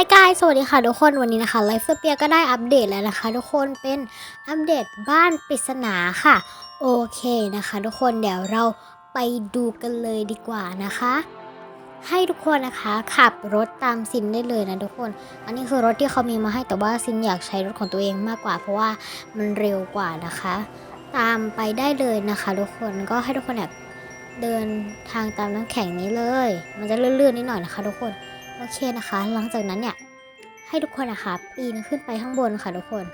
Hi guys สวัสดีค่ะทุกคนวันนี้นะคะไลฟ์สเปียก็ได้อัปเดตแล้วนะคะ ทุกคนเป็นอัปเดตบ้านปริศนาค่ะ โอเคนะคะ ทุกคนเดี๋ยวเราไปดูกันเลยดีกว่านะคะ ให้ทุกคนนะคะขับรถตามซินได้เลยนะทุกคน อันนี้คือรถที่เขามีมาให้แต่ว่าซินอยากใช้รถของตัวเองมากกว่า เพราะว่ามันเร็วกว่านะคะ ตามไปได้เลยนะคะ ทุกคนก็ให้ทุกคนแบบเดินทางตามน้ำแข็งนี้เลย มันจะเลื่อนๆนิดหน่อยนะคะ ทุกคน โอเคนะคะ หลังจากนั้นเนี่ยให้ทุกคนนะคะปีนขึ้นไปข้างบนค่ะทุกคน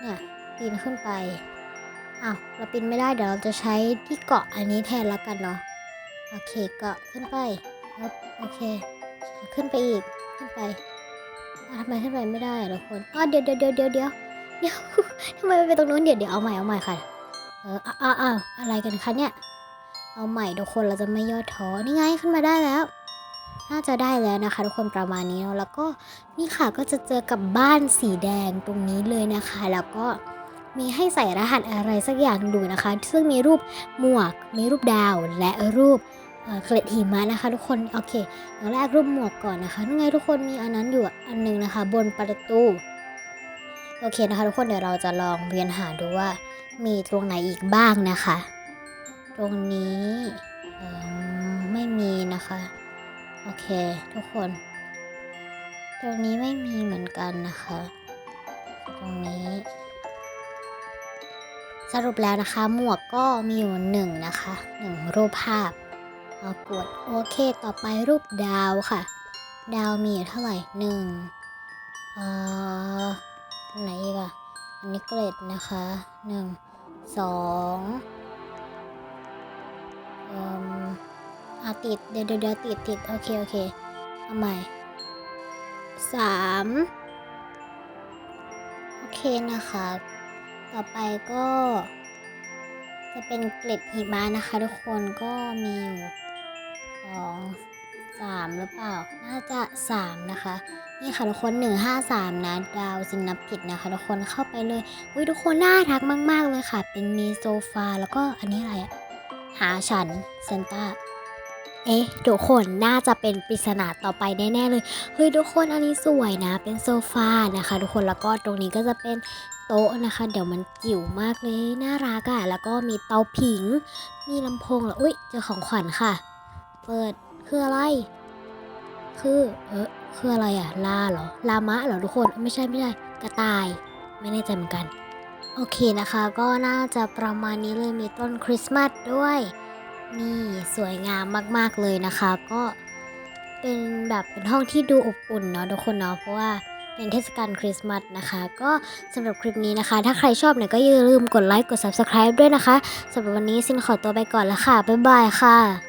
เนี่ยปีนขึ้นไปอ้าวเราปีนไม่ได้เดี๋ยวเราจะใช้ที่เกาะอันนี้แทนละกันเนาะโอเคเกาะขึ้นไปโอเค ขึ้นไปอีกขึ้นไปทำไมขึ้นไปไม่ได้ทุกคนอ๋อเดี๋ยวเดี๋ยวเดี๋ยวเดี๋ยวเดี๋ยวเดี๋ยวทำไมไปตรงนู้นเดี๋ยวเดี๋ยวเอาใหม่เอาใหม่ค่ะเอออ้าวอ้าวอะไรกันคะเนี่ยเอาใหม่ทุกคนเราจะไม่ย่อท้อนี่ไงขึ้นมาได้แล้ว น่าจะได้แล้วนะคะ ทุกคนประมาณนี้เนอะแล้วก็นี่ค่ะก็จะเจอกับบ้านสีแดงตรงนี้เลยนะคะ แล้วก็มีให้ใส่รหัสอะไรสักอย่างดูนะคะ ซึ่งมีรูปหมวก มีรูปดาว และรูปเอ่อเกล็ดหิมะนะคะ ทุกคนโอเคอย่างแรกรูปหมวกก่อนนะคะนี่ไงทุกคนมีอันนั้นอยู่อันหนึงนะคะ บนประตูโอเคนะคะ ทุกคนเดี๋ยวเราจะลองเวียนหาดูว่า มีตรงไหนอีกบ้างนะคะ ตรงนี้ไม่มีนะคะ โอเค ทุกคน ตรงนี้ไม่มีเหมือนกันนะคะ ตรงนี้ สรุปแล้วนะคะหมวกก็มีอยู่หนึ่งนะคะหนึ่งรูปภาพเอากดโอเคต่อไปรูปดาวค่ะ ดาวมีอยู่เท่าไหร่หนึ่งเอ่อไหนอีกอะอันนี้เกรดนะคะหนึ่งสอง ติดเดี๋ยวเดี๋ยวเดี๋ยวติดติดโอเค โอเคเอาใหม่สามโอเคนะคะ ต่อไปก็ จะเป็นเกล็ดหิมะนะคะ ทุกคนก็มีอยู่สองสามหรือเปล่า น่าจะสามนะคะ นี่ค่ะทุกคนหนึ่งห้าสามนะ ดาวสินนับผิดนะคะ ทุกคนเข้าไปเลยอุ้ยทุกคนน่ารักมาก ๆ เลยค่ะ เป็นมีโซฟาแล้วก็อันนี้อะไรอะหาฉันเซนต้า เอ๊ะทุกคนน่าจะเป็นปริศนาต่อไปแน่ๆเลยเฮ้ยทุกคนอันนี้สวยนะ เป็นโซฟานะคะ ทุกคนแล้วก็ตรงนี้ก็จะเป็นโต๊ะนะคะ เดี๋ยวมันจิ๋วมากเลยน่ารักอะแล้วก็มีเตาผิง มีลำโพงแล้วอุ้ยเจอของขวัญค่ะ เปิดคืออะไร คือเออคืออะไรอะลาเหรอลามะเหรอทุกคนไม่ใช่ไม่ใช่กระต่าย ไม่แน่ใจเหมือนกัน โอเคนะคะ ก็น่าจะประมาณนี้เลยมีต้นคริสต์มาสด้วย นี่สวยงามมากๆเลยนะคะก็เป็นแบบเป็นห้องที่ดูอบอุ่นเนาะทุกคนเนาะเพราะว่าเป็นเทศกาลคริสต์มาสนะคะ ก็สำหรับคลิปนี้นะคะ ถ้าใครชอบเนี่ยก็อย่าลืมกดไลค์กด subscribe ด้วยนะคะสำหรับวันนี้ซินขอตัวไปก่อนแล้วค่ะ บ๊ายบายค่ะ